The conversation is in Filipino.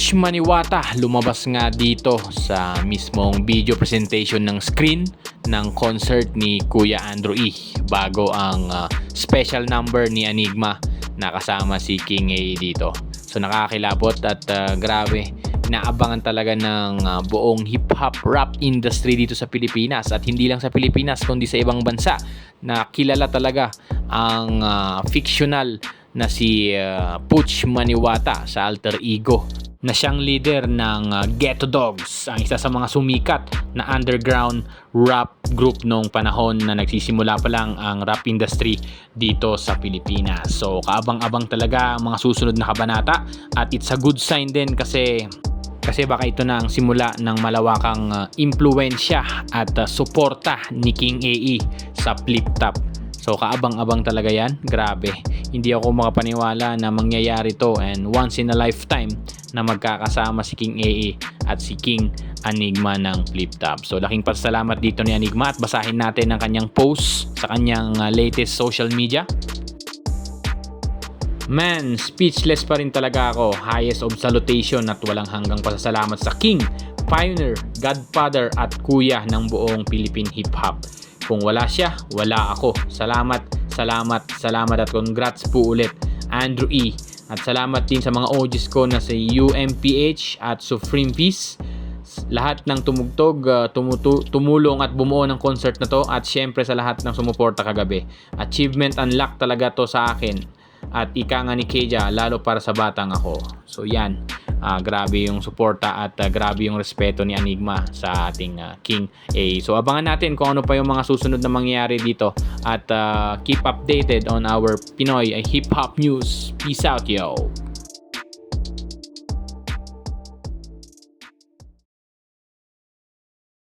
Puch Maniwata lumabas nga dito sa mismong video presentation ng screen ng concert ni Kuya Andrew E. Bago ang ah, special number ni Enigma na kasama si King A dito. So nakakilabot at ah, grabe inaabangan talaga ng ah, buong hip-hop rap industry dito sa Pilipinas. At hindi lang sa Pilipinas kundi sa ibang bansa. Na kilala talaga ang ah, fictional na si ah, Puch Maniwata sa alter ego na siyang leader ng ah, Ghetto Dogs, ang isa sa mga sumikat na underground rap group noong panahon na nagsisimula pa lang ang rap industry dito sa Pilipinas. So kaabang-abang talaga ang mga susunod na kabanata at it's a good sign din kasi kasi baka ito na ang simula ng malawakang uh, impluensya at uh, suporta ni King AE sa Flip Top. So kaabang-abang talaga yan. Grabe. Hindi ako makapaniwala na mangyayari to and once in a lifetime na magkakasama si King AE at si King Enigma ng Flip Top. So laking pasalamat dito ni Enigma at basahin natin ang kanyang post sa kanyang uh, latest social media. Man, speechless pa rin talaga ako. Highest of salutation at walang hanggang pasasalamat sa King, Pioneer, Godfather at Kuya ng buong Philippine Hip Hop. Kung wala siya, wala ako. Salamat, salamat, salamat at congrats po ulit Andrew E. At salamat din sa mga OGs ko na si UMPH at Supreme Peace. Lahat ng tumugtog, uh, tumutu- tumulong at bumuo ng concert na to at syempre sa lahat ng sumuporta kagabi. Achievement unlock talaga to sa akin at ika nga ni Keja lalo para sa batang ako. So yan, ah, grabe yung suporta at ah, grabe yung respeto ni Enigma sa ating ah, King A. So abangan natin kung ano pa yung mga susunod na mangyayari dito at ah, keep updated on our Pinoy Hip Hop News. Peace out yo!